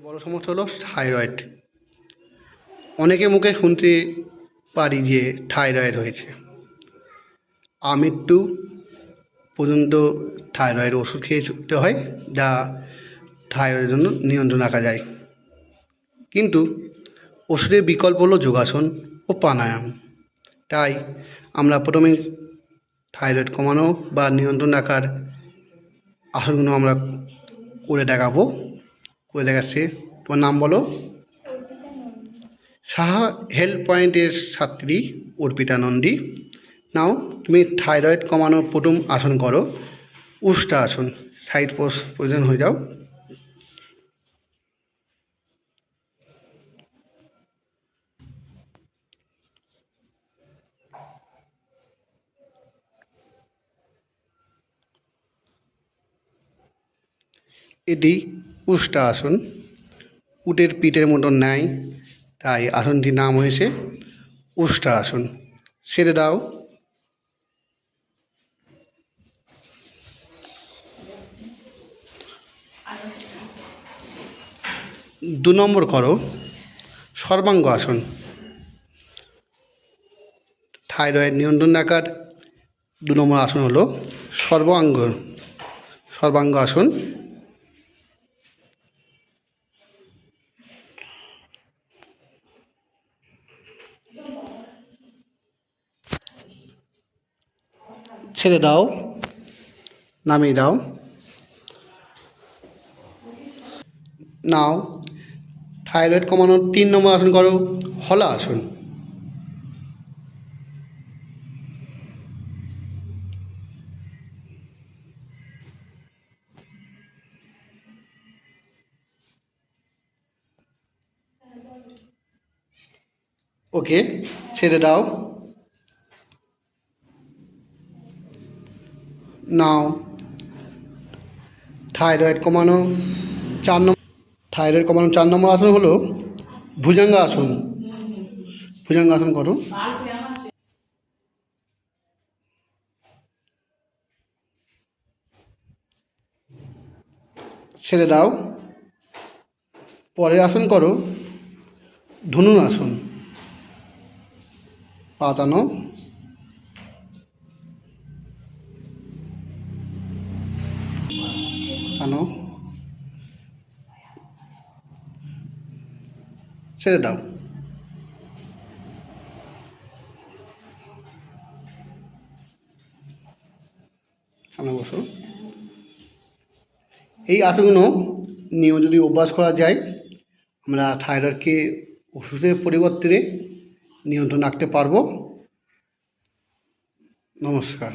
বড় সমস্যা হলো থাইরয়েড। অনেকে মুখে শুনতে পারি যে থাইরয়েড হয়েছে। আমৃত্যু পর্যন্ত থাইরয়েড ওষুধ খেয়ে চলতে হয় যা থাইরয়েডের জন্য নিয়ন্ত্রণ রাখা যায়। কিন্তু ওষুধের বিকল্প হলো যোগাসন ও প্রাণায়াম। তাই আমরা প্রথমে থাইরয়েড কমানো বা নিয়ন্ত্রণ রাখার আসনগুলো আমরা করে দেখাবো। করে দেখাচ্ছি। তোমার নাম বলো? সাহা হেলথ পয়েন্টের ছাত্রী অর্পিতা নন্দী। নাও, তুমি থাইরয়েড কমানোর প্রথম আসন করো। উষ্টা আসন, সাইড পোস্ট প্রয়োজন হয়ে যাও। এটি উষ্টা আসন। উটের পিঠের মতন নেয় তাই আসনটির নাম হয়েছে উষ্টা আসন। সেরে দাও। দু নম্বর করো। সর্বাঙ্গ আসন। থাইরয়েড নিয়ন্ত্রণ রাখার দু নম্বর আসন হলো সর্বাঙ্গ। সর্বাঙ্গ আসন ছেড়ে দাও। নামিয়ে দাও। নাও। থাইরয়েড কমানোর তিন নম্বর আসন করো, হলা আসন। ওকে, ছেড়ে দাও। নাও। থাইরয়েড কমানো চার নম্বর থাইরয়েড কমানো চার নম্বর আসন হলো ভুজঙ্গ আসন ভুজঙ্গ আসন করো। ছেড়ে দাও। পরে আসন করো। ধনুর আসন পাতানো। ছেড়ে দাও। সামনে বসো। এই আসনগুলো নিয়ম যদি অভ্যাস করা যায়, আমরা থাইরয়েডকে ওষুধের পরিবর্তে নিয়ন্ত্রণ রাখতে পারব। নমস্কার।